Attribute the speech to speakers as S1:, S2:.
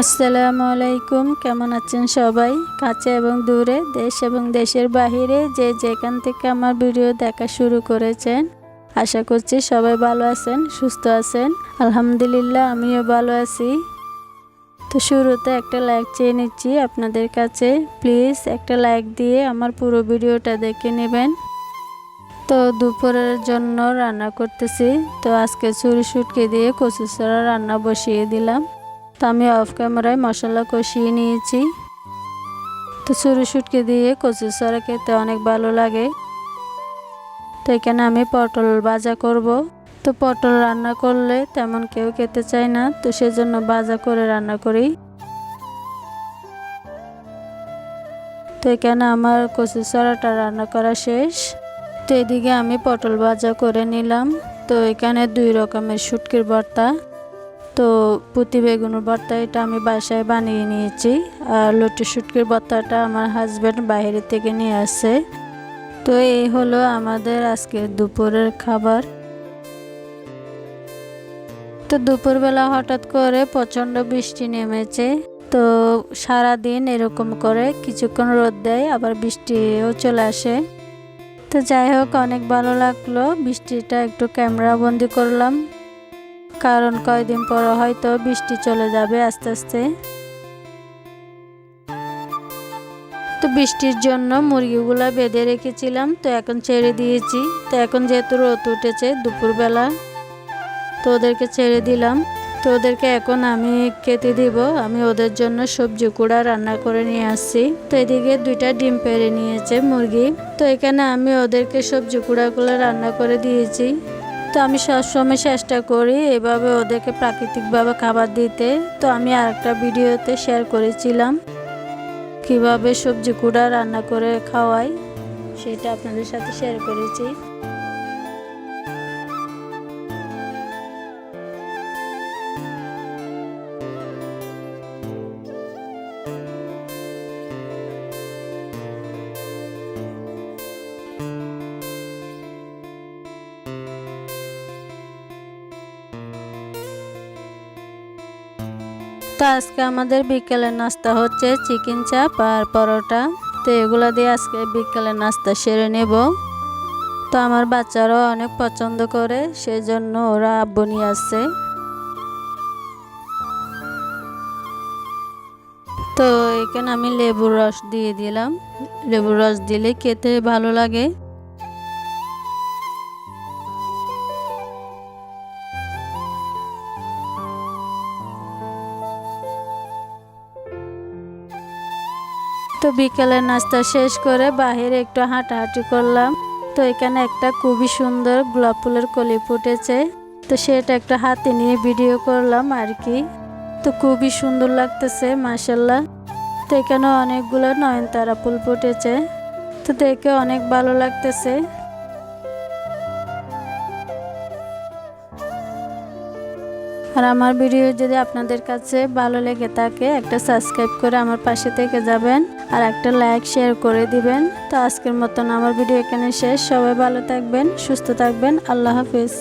S1: আসসালামু আলাইকুম, কেমন আছেন সবাই? কাছে এবং দূরে, দেশ এবং দেশের বাহিরে যে যেখান থেকে আমার ভিডিও দেখা শুরু করেছেন, আশা করছি সবাই ভালো আছেন, সুস্থ আছেন। আলহামদুলিল্লাহ, আমিও ভালো আছি। তো শুরুতে একটা লাইক চেয়ে নিচ্ছি আপনাদের কাছে। প্লিজ একটা লাইক দিয়ে আমার পুরো ভিডিওটা দেখে নেবেন। তো দুপুরের জন্য রান্না করতেছি। তো আজকে চুরি শুটকে দিয়ে কচু রান্না বসিয়ে দিলাম। তো আমি অফ ক্যামেরায় মশলা কষিয়ে নিয়েছি। তো চুরি শুটকে দিয়ে কচু ছাড়া খেতে অনেক ভালো লাগে। তো এখানে আমি পটল ভাজা করব। তো পটল রান্না করলে তেমন কেউ খেতে চায় না, তো সেজন্য ভাজা করে রান্না করি। তো এখানে আমার কচু ছাড়াটা রান্না করা শেষ। তো এদিকে আমি পটল ভাজা করে নিলাম। তো এখানে দুই রকমের শুটকির ভর্তা। তো পুঁতি বেগুনের ভর্তা এটা আমি বাসায় বানিয়ে নিয়েছি আর লটি শুটকির ভর্তাটা আমার হাজব্যান্ড বাইরে থেকে নিয়ে আসে। তো এই হলো আমাদের আজকে দুপুরের খাবার। তো দুপুরবেলা হঠাৎ করে প্রচণ্ড বৃষ্টি নেমেছে, তো সারা দিন এরকম করে কিছুক্ষণ রোদ দেয়, আবার বৃষ্টিও চলে আসে। তো যাই হোক, অনেক ভালো লাগল। বৃষ্টিটা একটু ক্যামেরা বন্দি করলাম। কারণ কয়দিন পর হয়তো বৃষ্টি চলে যাবে আস্তে আস্তে। তো বৃষ্টির জন্য মুরগিগুলো বেঁধে রেখেছিলাম, তো এখন ছেড়ে দিয়েছি। তো এখন যেহেতু রোদ উঠেছে দুপুরবেলা, তো ওদেরকে ছেড়ে দিলাম। তো ওদেরকে এখন আমি খেতে দিব, আমি ওদের জন্য সবজি কুড়া রান্না করে নিয়ে আসছি। তো এদিকে দুইটা ডিম পেড়ে নিয়েছে মুরগি। তো এখানে আমি ওদেরকে সবজি কুড়াগুলো রান্না করে দিয়েছি। তো আমি সবসময় চেষ্টা করি এভাবে ওদেরকে প্রাকৃতিকভাবে খাবার দিতে। তো আমি আরেকটা ভিডিওতে শেয়ার করেছিলাম কীভাবে সবজি কুড়া রান্না করে খাওয়াই সেটা আপনাদের সাথে শেয়ার করেছি। তো আজকে আমাদের বিকেলের নাস্তা হচ্ছে চিকেন চাপ আর পরোটা। তো এগুলো দিয়ে আজকে বিকেলের নাস্তা সেরে নেব। তো আমার বাচ্চারাও অনেক পছন্দ করে সেই জন্য ওরা আব্বু নিয়ে আসছে। তো এখানে আমি লেবুর রস দিয়ে দিলাম। লেবুর রস দিলে খেতে ভালো লাগে। তো বিকেলের নাস্তা শেষ করে বাহিরে একটু হাঁটাহাঁটি করলাম। তো এখানে একটা খুবই সুন্দর গোলাপ ফুলের কলি ফুটেছে। তো সেটা একটা হাতে নিয়ে ভিডিও করলাম আর কি। তো খুবই সুন্দর লাগতেছে মাসাল্লাহ তো এখানে অনেকগুলো নয়নতারা ফুল ফুটেছে। তো দেখে অনেক ভালো লাগতেছে। আর আমার ভিডিও যদি আপনাদের কাছে ভালো লেগে থাকে, একটা সাবস্ক্রাইব করে আমার পাশে থেকে যাবেন আর একটা লাইক শেয়ার করে দিবেন। তো আজকের মতন আমার ভিডিও এখানে শেষ। সবাই ভালো থাকবেন, সুস্থ থাকবেন। আল্লাহ হাফিজ।